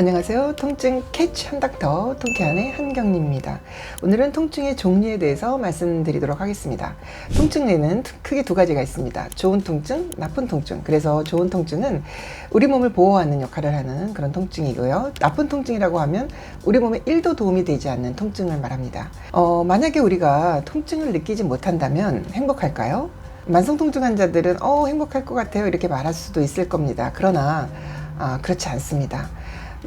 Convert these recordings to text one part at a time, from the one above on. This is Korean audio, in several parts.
안녕하세요. 통증 캐치 한닥터 통쾌한의 한경리입니다. 오늘은 통증의 종류에 대해서 말씀드리도록 하겠습니다. 통증에는 크게 두 가지가 있습니다. 좋은 통증, 나쁜 통증. 그래서 좋은 통증은 우리 몸을 보호하는 역할을 하는 그런 통증이고요. 나쁜 통증이라고 하면 우리 몸에 1도 도움이 되지 않는 통증을 말합니다. 어, 만약에 우리가 통증을 느끼지 못한다면 행복할까요? 만성 통증 환자들은 어 행복할 것 같아요 이렇게 말할 수도 있을 겁니다. 그러나 아, 그렇지 않습니다.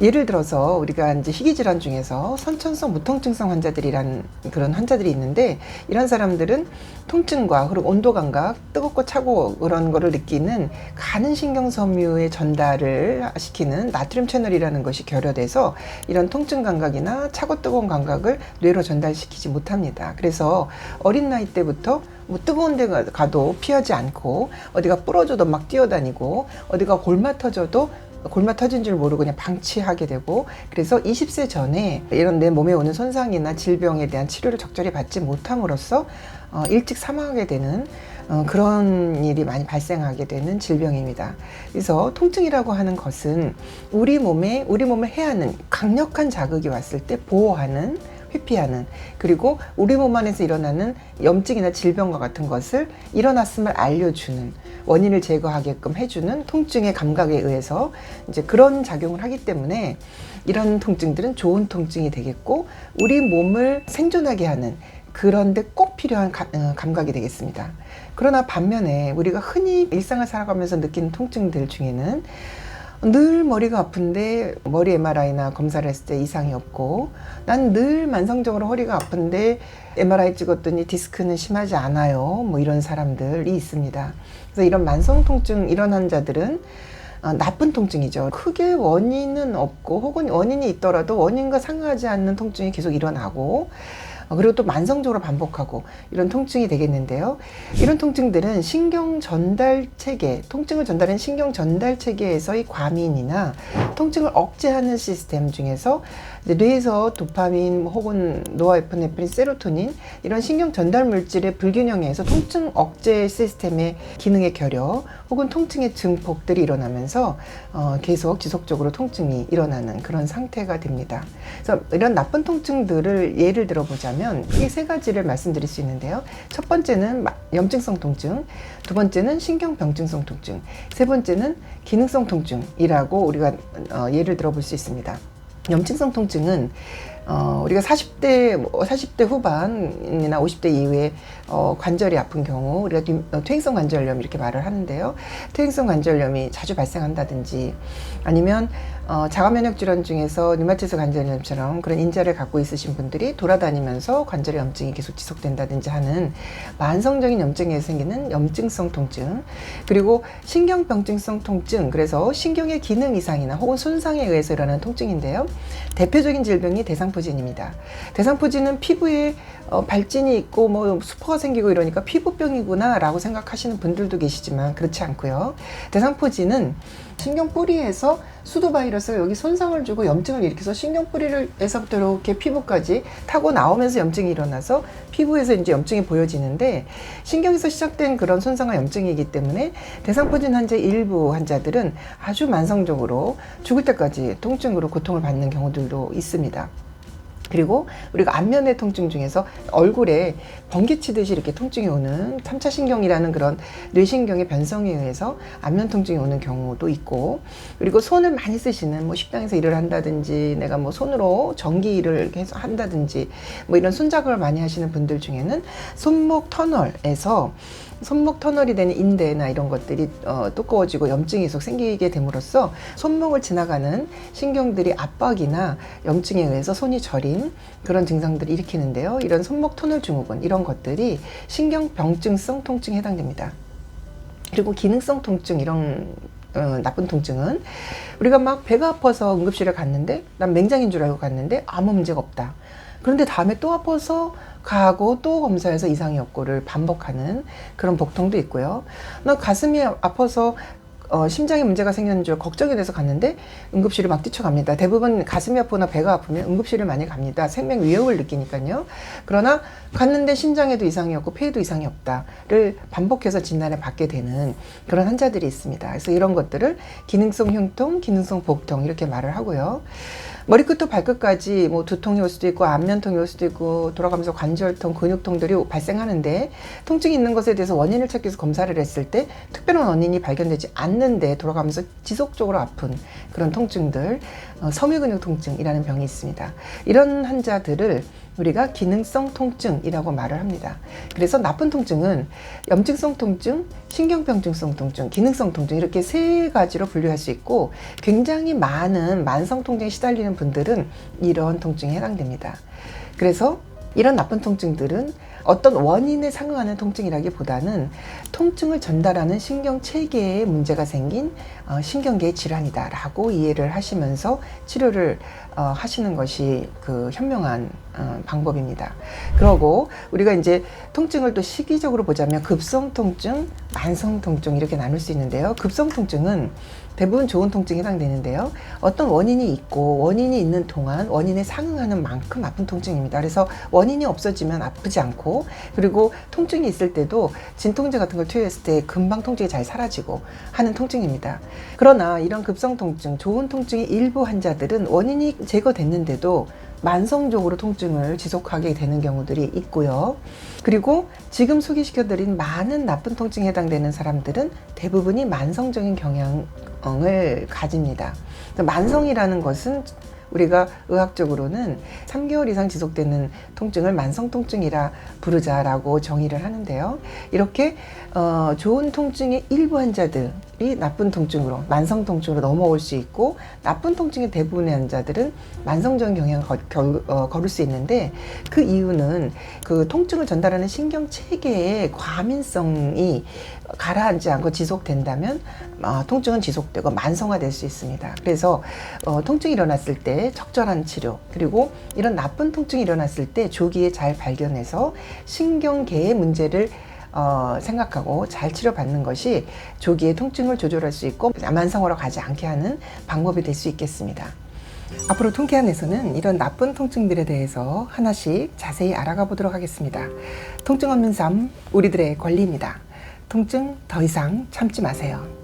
예를 들어서 우리가 이제 희귀 질환 중에서 선천성 무통증성 환자들이란 그런 환자들이 있는데 이런 사람들은 통증과 그리고 온도 감각, 뜨겁고 차고 그런 거를 느끼는 가는 신경섬유의 전달을 시키는 나트륨 채널이라는 것이 결여돼서 이런 통증 감각이나 차고 뜨거운 감각을 뇌로 전달시키지 못합니다. 그래서 어린 나이 때부터 뭐 뜨거운 데 가도 피하지 않고 어디가 부러져도 막 뛰어다니고 어디가 골마 터져도 골마 터진 줄 모르고 그냥 방치하게 되고 그래서 20세 전에 이런 내 몸에 오는 손상이나 질병에 대한 치료를 적절히 받지 못함으로써 어, 일찍 사망하게 되는 어, 그런 일이 많이 발생하게 되는 질병입니다. 그래서 통증이라고 하는 것은 우리 몸에 우리 몸을 해하는 강력한 자극이 왔을 때 보호하는 회피하는 그리고 우리 몸 안에서 일어나는 염증이나 질병과 같은 것을 일어났음을 알려주는 원인을 제거하게끔 해주는 통증의 감각에 의해서 이제 그런 작용을 하기 때문에 이런 통증들은 좋은 통증이 되겠고 우리 몸을 생존하게 하는 그런데 꼭 필요한 가, 어, 감각이 되겠습니다. 그러나 반면에 우리가 흔히 일상을 살아가면서 느끼는 통증들 중에는 늘 머리가 아픈데 머리 MRI나 검사를 했을 때 이상이 없고 난 늘 만성적으로 허리가 아픈데 MRI 찍었더니 디스크는 심하지 않아요. 뭐 이런 사람들이 있습니다. 그래서 이런 만성 통증 이런 환자들은 어, 나쁜 통증이죠. 크게 원인은 없고 혹은 원인이 있더라도 원인과 상하지 않는 통증이 계속 일어나고 어, 그리고 또 만성적으로 반복하고 이런 통증이 되겠는데요. 이런 통증들은 신경 전달 체계, 통증을 전달하는 신경 전달 체계에서의 과민이나 통증을 억제하는 시스템 중에서 뇌에서 도파민 혹은 노아에프네프린, 세로토닌 이런 신경 전달 물질의 불균형에 서 통증 억제 시스템의 기능의 결여 혹은 통증의 증폭들이 일어나면서 어, 계속 지속적으로 통증이 일어나는 그런 상태가 됩니다. 그래서 이런 나쁜 통증들을 예를 들어보자면 크게 세 가지를 말씀드릴 수 있는데요. 첫 번째는 염증성 통증, 두 번째는 신경병증성 통증, 세 번째는 기능성 통증이라고 우리가 어, 예를 들어볼 수 있습니다. 염증성 통증은 어, 우리가 40대, 40대 뭐 후반이나 50대 이후에 어, 관절이 아픈 경우 우리가 어, 퇴행성 관절염 이렇게 말을 하는데요. 퇴행성 관절염이 자주 발생한다든지 아니면 어, 자가면역 질환 중에서 류마티스 관절염처럼 그런 인자를 갖고 있으신 분들이 돌아다니면서 관절의 염증이 계속 지속된다든지 하는 만성적인 염증에서 생기는 염증성 통증 그리고 신경병증성 통증 그래서 신경의 기능 이상이나 혹은 손상에 의해서 일어나는 통증인데요. 대표적인 질병이 대상포진입니다. 대상포진은 피부에 어, 발진이 있고 뭐 수포가 생기고 이러니까 피부병이구나 라고 생각하시는 분들도 계시지만 그렇지 않고요. 대상포진은 신경 뿌리에서 수도 바이러스가 여기 손상을 주고 염증을 일으켜서 신경 뿌리를에서부터 이렇게 피부까지 타고 나오면서 염증이 일어나서 피부에서 이제 염증이 보여지는데 신경에서 시작된 그런 손상과 염증이기 때문에 대상포진 환자 일부 환자들은 아주 만성적으로 죽을 때까지 통증으로 고통을 받는 경우들도 있습니다. 그리고 우리가 안면의 통증 중에서 얼굴에 번개 치듯이 이렇게 통증이 오는 3차 신경이라는 그런 뇌신경의 변성에 의해서 안면 통증이 오는 경우도 있고 그리고 손을 많이 쓰시는 뭐 식당에서 일을 한다든지 내가 뭐 손으로 전기 일을 계속 한다든지 뭐 이런 손작업을 많이 하시는 분들 중에는 손목 터널에서 손목 터널이 되는 인대나 이런 것들이 어, 두꺼워지고 염증이 계속 생기게 됨으로써 손목을 지나가는 신경들이 압박이나 염증에 의해서 손이 저린 그런 증상들을 일으키는데요. 이런 손목 터널 증후군 이런 것들이 신경병증성 통증에 해당됩니다. 그리고 기능성 통증 이런 어, 나쁜 통증은 우리가 막 배가 아파서 응급실에 갔는데 난 맹장인 줄 알고 갔는데 아무 문제가 없다. 그런데 다음에 또 아파서 가고 또 검사해서 이상이 없고를 반복하는 그런 복통도 있고요. 나 가슴이 아파서 어, 심장에 문제가 생겼는 줄 걱정이 돼서 갔는데 응급실을 막 뛰쳐갑니다. 대부분 가슴이 아프거나 배가 아프면 응급실을 많이 갑니다. 생명 위협을 느끼니까요. 그러나 갔는데 심장에도 이상이 없고 폐에도 이상이 없다를 반복해서 진단을 받게 되는 그런 환자들이 있습니다. 그래서 이런 것들을 기능성 흉통, 기능성 복통 이렇게 말을 하고요. 머리끝부터 발끝까지 뭐 두통이 올 수도 있고 안면통이 올 수도 있고 돌아가면서 관절통, 근육통들이 발생하는데 통증이 있는 것에 대해서 원인을 찾기 위해서 검사를 했을 때 특별한 원인이 발견되지 않는데 돌아가면서 지속적으로 아픈 그런 통증들, 어, 섬유근육 통증이라는 병이 있습니다. 이런 환자들을 우리가 기능성 통증이라고 말을 합니다. 그래서 나쁜 통증은 염증성 통증, 신경병증성 통증, 기능성 통증 이렇게 세 가지로 분류할 수 있고 굉장히 많은 만성 통증에 시달리는 분들은 이런 통증에 해당됩니다. 그래서 이런 나쁜 통증들은 어떤 원인에 상응하는 통증이라기보다는 통증을 전달하는 신경 체계에 문제가 생긴 어, 신경계의 질환이다라고 이해를 하시면서 치료를 어, 하시는 것이 그 현명한 어, 방법입니다. 그러고 우리가 이제 통증을 또 시기적으로 보자면 급성 통증, 만성 통증 이렇게 나눌 수 있는데요. 급성 통증은 대부분 좋은 통증에 해당되는데요. 어떤 원인이 있고 원인이 있는 동안 원인에 상응하는 만큼 아픈 통증입니다. 그래서 원인이 없어지면 아프지 않고 그리고 통증이 있을 때도 진통제 같은 걸 투여했을 때 금방 통증이 잘 사라지고 하는 통증입니다. 그러나 이런 급성 통증, 좋은 통증의 일부 환자들은 원인이 제거됐는데도 만성적으로 통증을 지속하게 되는 경우들이 있고요. 그리고 지금 소개시켜드린 많은 나쁜 통증에 해당되는 사람들은 대부분이 만성적인 경향을 가집니다. 만성이라는 것은 우리가 의학적으로는 3개월 이상 지속되는 통증을 만성 통증이라 부르자라고 정의를 하는데요. 이렇게 어, 좋은 통증의 일부 환자들 이 나쁜 통증으로 만성 통증으로 넘어올 수 있고 나쁜 통증의 대부분의 환자들은 만성적인 경향을 거, 결, 어, 걸을 수 있는데 그 이유는 그 통증을 전달하는 신경 체계의 과민성이 가라앉지 않고 지속된다면 어, 통증은 지속되고 만성화될 수 있습니다. 그래서 어, 통증이 일어났을 때 적절한 치료 그리고 이런 나쁜 통증이 일어났을 때 조기에 잘 발견해서 신경계의 문제를 어, 생각하고 잘 치료받는 것이 조기에 통증을 조절할 수 있고 만성화로 가지 않게 하는 방법이 될 수 있겠습니다. 앞으로 통계안에서는 이런 나쁜 통증들에 대해서 하나씩 자세히 알아가 보도록 하겠습니다. 통증 없는 삶, 우리들의 권리입니다. 통증 더 이상 참지 마세요.